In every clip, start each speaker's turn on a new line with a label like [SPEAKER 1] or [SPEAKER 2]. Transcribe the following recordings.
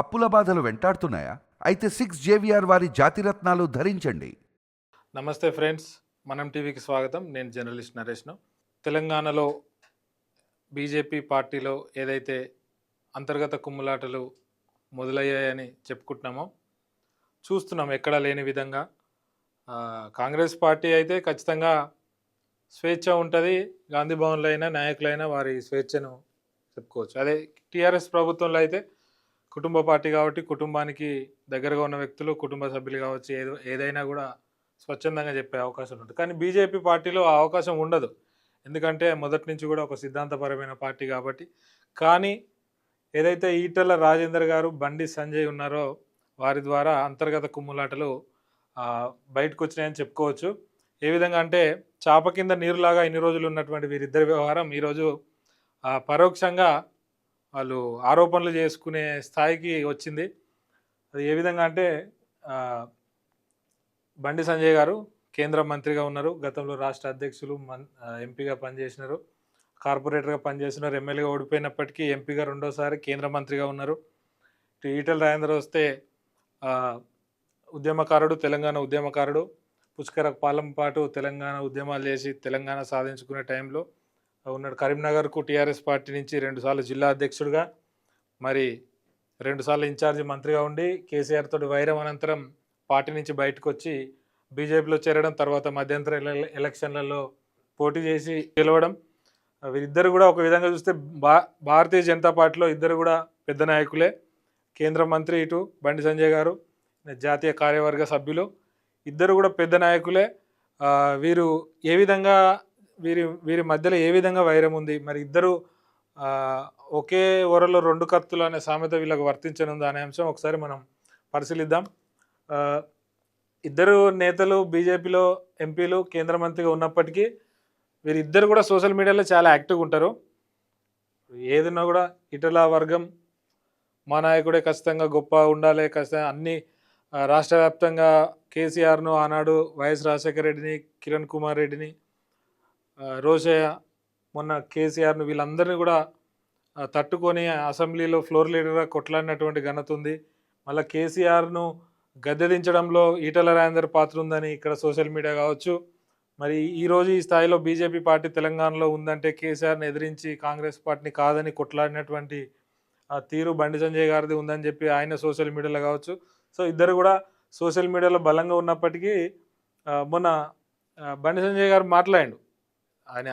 [SPEAKER 1] అప్పుల బాధలు వెంటాడుతున్నాయా? అయితే సిక్స్ జేవిఆర్ వారి జాతిరత్నాలు ధరించండి.
[SPEAKER 2] నమస్తే ఫ్రెండ్స్ మనం టీవీకి స్వాగతం. నేను జర్నలిస్ట్ నరేష్ను. తెలంగాణలో బీజేపీ పార్టీలో ఏదైతే అంతర్గత కుమ్ములాటలు మొదలయ్యాయని చెప్పుకుంటున్నామో చూస్తున్నాం ఎక్కడా లేని విధంగా. కాంగ్రెస్ పార్టీ అయితే ఖచ్చితంగా స్వేచ్ఛ ఉంటుంది. గాంధీ భవన్లో అయినా నాయకులైనా వారి స్వేచ్ఛను చెప్పుకోవచ్చు. అదే టీఆర్ఎస్ ప్రభుత్వంలో అయితే కుటుంబ పార్టీ కాబట్టి కుటుంబానికి దగ్గరగా ఉన్న వ్యక్తులు కుటుంబ సభ్యులు కావచ్చు ఏదో ఏదైనా కూడా స్వచ్ఛందంగా చెప్పే అవకాశం ఉంటుంది. కానీ బీజేపీ పార్టీలో ఆ అవకాశం ఉండదు. ఎందుకంటే మొదటి నుంచి కూడా ఒక సిద్ధాంతపరమైన పార్టీ కాబట్టి. కానీ ఏదైతే ఈటల రాజేందర్ గారు బండి సంజయ్ ఉన్నారో వారి ద్వారా అంతర్గత కుమ్ములాటలు బయటకు వచ్చినాయని చెప్పుకోవచ్చు. ఏ విధంగా అంటే చాప కింద నీరులాగా ఇన్ని రోజులు ఉన్నటువంటి వీరిద్దరి వ్యవహారం ఈరోజు పరోక్షంగా వాళ్ళు ఆరోపణలు చేసుకునే స్థాయికి వచ్చింది. అది ఏ విధంగా అంటే బండి సంజయ్ గారు కేంద్ర మంత్రిగా ఉన్నారు. గతంలో రాష్ట్ర అధ్యక్షులు మన్ ఎంపీగా పనిచేసినారు. కార్పొరేటర్గా పనిచేస్తున్నారు. ఎమ్మెల్యేగా ఓడిపోయినప్పటికీ ఎంపీగా రెండోసారి కేంద్ర మంత్రిగా ఉన్నారు. ఇటు ఈటల రాజేంద్ర వస్తే ఉద్యమకారుడు తెలంగాణ ఉద్యమకారుడు. పుష్కర పాలెం పాటు తెలంగాణ ఉద్యమాలు చేసి తెలంగాణ సాధించుకునే టైంలో ఉన్నాడు. కరీంనగర్కు టీఆర్ఎస్ పార్టీ నుంచి రెండుసార్లు జిల్లా అధ్యక్షుడిగా మరి రెండుసార్లు ఇన్ఛార్జి మంత్రిగా ఉండి కేసీఆర్ తోటి వైరం అనంతరం పార్టీ నుంచి బయటకు వచ్చి బీజేపీలో చేరడం తర్వాత మధ్యంతర ఎలక్షన్లలో పోటీ చేసి గెలవడం. వీరిద్దరు కూడా ఒక విధంగా చూస్తే భా భారతీయ జనతా పార్టీలో ఇద్దరు కూడా పెద్ద నాయకులే. కేంద్ర మంత్రి ఇటు బండి సంజయ్ గారు జాతీయ కార్యవర్గ సభ్యులు. ఇద్దరు కూడా పెద్ద నాయకులే. వీరు ఏ విధంగా వీరి వీరి మధ్యలో ఏ విధంగా వైరం ఉంది? మరి ఇద్దరు ఒకే ఒరలో రెండు కత్తులు అనే సామెత వీళ్ళకు వర్తించనుంది అనే అంశం ఒకసారి మనం పరిశీలిద్దాం. ఇద్దరు నేతలు బీజేపీలో ఎంపీలు కేంద్ర మంత్రిగా ఉన్నప్పటికీ వీరిద్దరు కూడా సోషల్ మీడియాలో చాలా యాక్టివ్గా ఉంటారు. ఏదన్నా కూడా ఇటల వర్గం మా నాయకుడే ఖచ్చితంగా గొప్ప ఉండాలి ఖచ్చితంగా అన్ని రాష్ట్ర వ్యాప్తంగా కేసీఆర్ను ఆనాడు వైఎస్ రాజశేఖర రెడ్డిని కిరణ్ కుమార్ రెడ్డిని రోజయ్య మొన్న కేసీఆర్ను వీళ్ళందరినీ కూడా తట్టుకొని అసెంబ్లీలో ఫ్లోర్ లీడర్గా కొట్లాడినటువంటి ఘనత ఉంది. మళ్ళీ కేసీఆర్ను గద్దె దించడంలో ఈటల రాజేందర్ పాత్ర ఉందని ఇక్కడ సోషల్ మీడియా కావచ్చు. మరి ఈరోజు ఈ స్థాయిలో బీజేపీ పార్టీ తెలంగాణలో ఉందంటే కేసీఆర్ని ఎదిరించి కాంగ్రెస్ పార్టీని కాదని కొట్లాడినటువంటి తీరు బండి సంజయ్ గారిది ఉందని చెప్పి ఆయన సోషల్ మీడియాలో కావచ్చు. సో ఇద్దరు కూడా సోషల్ మీడియాలో బలంగా ఉన్నప్పటికీ మొన్న బండి సంజయ్ గారు మాట్లాడిండు. ఆయన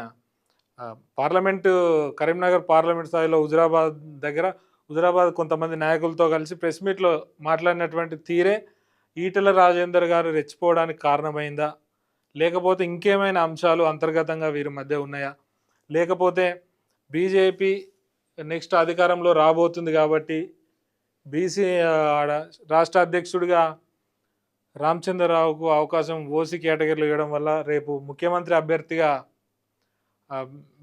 [SPEAKER 2] పార్లమెంటు కరీంనగర్ పార్లమెంట్ స్థాయిలో హుజురాబాద్ దగ్గర హుజురాబాద్ కొంతమంది నాయకులతో కలిసి ప్రెస్ మీట్లో మాట్లాడినటువంటి తీరే ఈటల రాజేందర్ గారు రెచ్చిపోవడానికి కారణమైందా? లేకపోతే ఇంకేమైనా అంశాలు అంతర్గతంగా వీరి మధ్య ఉన్నాయా? లేకపోతే బీజేపీ నెక్స్ట్ అధికారంలో రాబోతుంది కాబట్టి బీసీ ఆడ రాష్ట్ర అధ్యక్షుడిగా రామచంద్రరావుకు అవకాశం ఓసీ కేటగిరీలు ఇవ్వడం వల్ల రేపు ముఖ్యమంత్రి అభ్యర్థిగా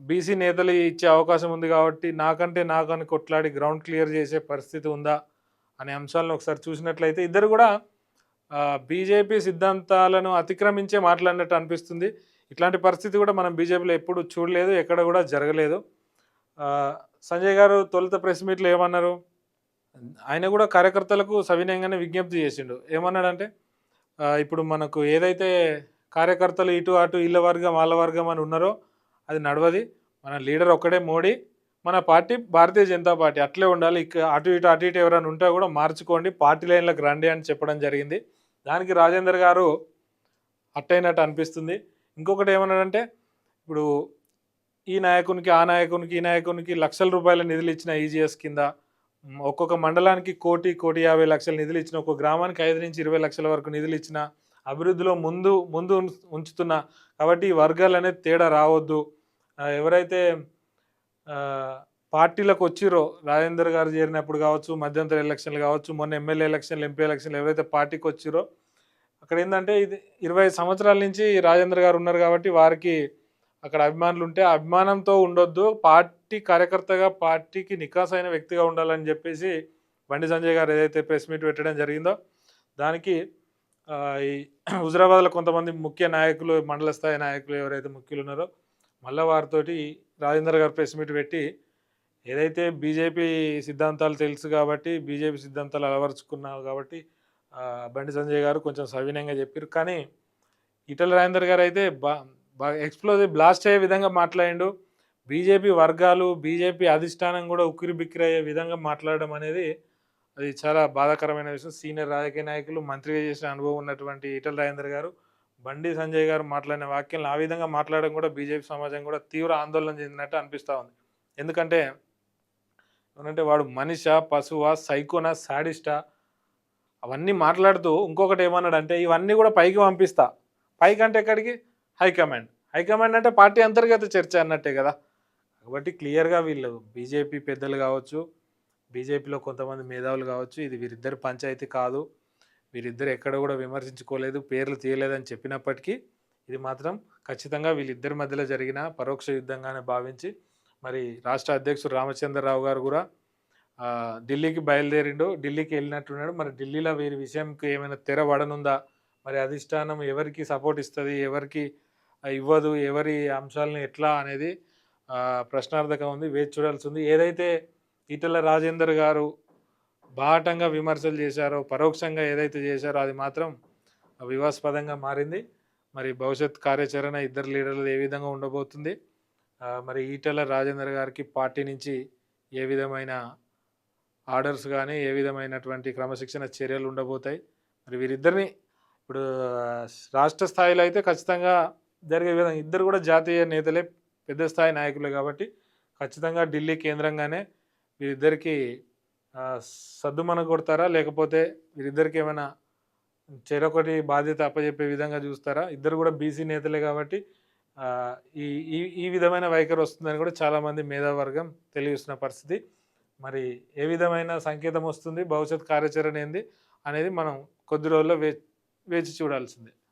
[SPEAKER 2] బీసీ నేతలు ఇచ్చే అవకాశం ఉంది కాబట్టి నాకంటే నాకని కొట్లాడి గ్రౌండ్ క్లియర్ చేసే పరిస్థితి ఉందా అనే అంశాలను ఒకసారి చూసినట్లయితే ఇద్దరు కూడా బీజేపీ సిద్ధాంతాలను అతిక్రమించే మాట్లాడినట్టు అనిపిస్తుంది. ఇట్లాంటి పరిస్థితి కూడా మనం బీజేపీలో ఎప్పుడు చూడలేదు ఎక్కడ కూడా జరగలేదు. సంజయ్ గారు తొలుత ప్రెస్ మీట్లో ఏమన్నారు? ఆయన కూడా కార్యకర్తలకు సవినయంగానే విజ్ఞప్తి చేసిండు. ఏమన్నాడంటే ఇప్పుడు మనకు ఏదైతే కార్యకర్తలు ఇటు అటు ఇళ్ళ వర్గం వాళ్ళ వర్గం అని ఉన్నారో అది నడవది. మన లీడర్ ఒక్కడే మోడీ. మన పార్టీ భారతీయ జనతా పార్టీ. అట్లే ఉండాలి. ఇక అటు ఇటు అటు ఇటు ఎవరైనా ఉంటే కూడా మార్చుకోండి. పార్టీ లైన్లకు రండి అని చెప్పడం జరిగింది. దానికి రాజేందర్ గారు అట్టయినట్టు అనిపిస్తుంది. ఇంకొకటి ఏమన్నాడంటే ఇప్పుడు ఈ నాయకునికి ఆ నాయకునికి ఈ నాయకునికి లక్షల రూపాయల నిధులు ఇచ్చిన ఈజీఎస్ కింద ఒక్కొక్క మండలానికి కోటి కోటి యాభై లక్షల నిధులు ఇచ్చిన ఒక్కొక్క గ్రామానికి ఐదు నుంచి ఇరవై లక్షల వరకు నిధులు ఇచ్చిన అభివృద్ధిలో ముందు ముందు ఉంచుతున్న ఉంచుతున్నా కాబట్టి ఈ వర్గాలు అనేది తేడా రావద్దు. ఎవరైతే పార్టీలకు వచ్చిరో రాజేందర్ గారు చేరినప్పుడు కావచ్చు మధ్యంతర ఎలక్షన్లు కావచ్చు మొన్న ఎమ్మెల్యే ఎలక్షన్లు ఎంపీ ఎలక్షన్లు ఎవరైతే పార్టీకి వచ్చిరో అక్కడ ఏంటంటే ఇది ఇరవై సంవత్సరాల నుంచి రాజేంద్ర గారు ఉన్నారు కాబట్టి వారికి అక్కడ అభిమానులు ఉంటే అభిమానంతో ఉండొద్దు. పార్టీ కార్యకర్తగా పార్టీకి నికాస్ అయిన వ్యక్తిగా ఉండాలని చెప్పేసి బండి సంజయ్ గారు ఏదైతే ప్రెస్ మీట్ పెట్టడం జరిగిందో దానికి హుజరాబాద్లో కొంతమంది ముఖ్య నాయకులు మండల స్థాయి నాయకులు ఎవరైతే ముఖ్యులు ఉన్నారో మళ్ళీ వారితోటి రాజేందర్ గారు ప్రెస్ మీట్ పెట్టి ఏదైతే బీజేపీ సిద్ధాంతాలు తెలుసు కాబట్టి బీజేపీ సిద్ధాంతాలు అలవరుచుకున్నావు కాబట్టి బండి సంజయ్ గారు కొంచెం సవినయంగా చెప్పారు. కానీ ఇటల రాజేందర్ గారు అయితే బా బాగా ఎక్స్ప్లోజివ్ బ్లాస్ట్ అయ్యే విధంగా మాట్లాడిండు. బీజేపీ వర్గాలు బీజేపీ అధిష్టానం కూడా ఉక్కిరి బిక్కిరి అయ్యే విధంగా మాట్లాడడం అనేది అది చాలా బాధాకరమైన విషయం. సీనియర్ రాజకీయ నాయకులు మంత్రిగా చేసిన అనుభవం ఉన్నటువంటి ఈటల రాజేందర్ గారు బండి సంజయ్ గారు మాట్లాడిన వాక్యాలను ఆ విధంగా మాట్లాడడం కూడా బీజేపీ సమాజం కూడా తీవ్ర ఆందోళన చెందినట్టు అనిపిస్తూ ఉంది. ఎందుకంటే ఏమంటే వాడు మనిషా పశువా సైకోనా సాడిస్టా అవన్నీ మాట్లాడుతూ ఇంకొకటి ఏమన్నాడు అంటే ఇవన్నీ కూడా పైకి పంపిస్తా. పైకి అంటే ఎక్కడికి? హైకమాండ్. హైకమాండ్ అంటే పార్టీ అంతర్గత చర్చ అన్నట్టే కదా. కాబట్టి క్లియర్గా వీళ్ళు బీజేపీ పెద్దలు కావచ్చు బీజేపీలో కొంతమంది మేధావులు కావచ్చు ఇది వీరిద్దరు పంచాయతీ కాదు వీరిద్దరు ఎక్కడ కూడా విమర్శించుకోలేదు పేర్లు తీయలేదని చెప్పినప్పటికీ ఇది మాత్రం ఖచ్చితంగా వీళ్ళిద్దరి మధ్యలో జరిగిన పరోక్ష యుద్ధంగానే భావించి మరి రాష్ట్ర అధ్యక్షుడు రామచంద్రరావు గారు కూడా ఢిల్లీకి బయలుదేరిండు ఢిల్లీకి వెళ్ళినట్టున్నాడు. మరి ఢిల్లీలో వీరి విషయంకి ఏమైనా తెర పడనుందా? మరి అధిష్టానం ఎవరికి సపోర్ట్ ఇస్తుంది ఎవరికి ఇవ్వదు ఎవరి అంశాలను ఎట్లా అనేది ప్రశ్నార్థకం ఉంది వేచి చూడాల్సి ఉంది. ఏదైతే ఈటల రాజేందర్ గారు బాహటంగా విమర్శలు చేశారో పరోక్షంగా ఏదైతే చేశారో అది మాత్రం వివాదాస్పదంగా మారింది. మరి భవిష్యత్ కార్యాచరణ ఇద్దరు లీడర్లు ఏ విధంగా ఉండబోతుంది? మరి ఈటల రాజేందర్ గారికి పార్టీ నుంచి ఏ విధమైన ఆర్డర్స్ కానీ ఏ విధమైనటువంటి క్రమశిక్షణ చర్యలు ఉండబోతాయి? మరి వీరిద్దరిని ఇప్పుడు రాష్ట్ర స్థాయిలో అయితే ఖచ్చితంగా జరిగే విధంగా ఇద్దరు కూడా జాతీయ నేతలే పెద్ద స్థాయి నాయకులే కాబట్టి ఖచ్చితంగా ఢిల్లీ కేంద్రంగానే వీరిద్దరికి ఆ, సద్దుమన కొడతారా? లేకపోతే వీరిద్దరికి ఏమైనా చెరొకటి బాధ్యత అప్పచెప్పే విధంగా చూస్తారా? ఇద్దరు కూడా బీసీ నేతలే కాబట్టి ఈ ఈ ఈ విధమైన వైఖరి వస్తుందని కూడా చాలామంది మేధావర్గం తెలియజేస్తున్న పరిస్థితి. మరి ఏ విధమైన సంకేతం వస్తుంది? భవిష్యత్ కార్యాచరణ ఏంది? అనేది మనం కొద్ది రోజుల్లో వేచి చూడాల్సిందే.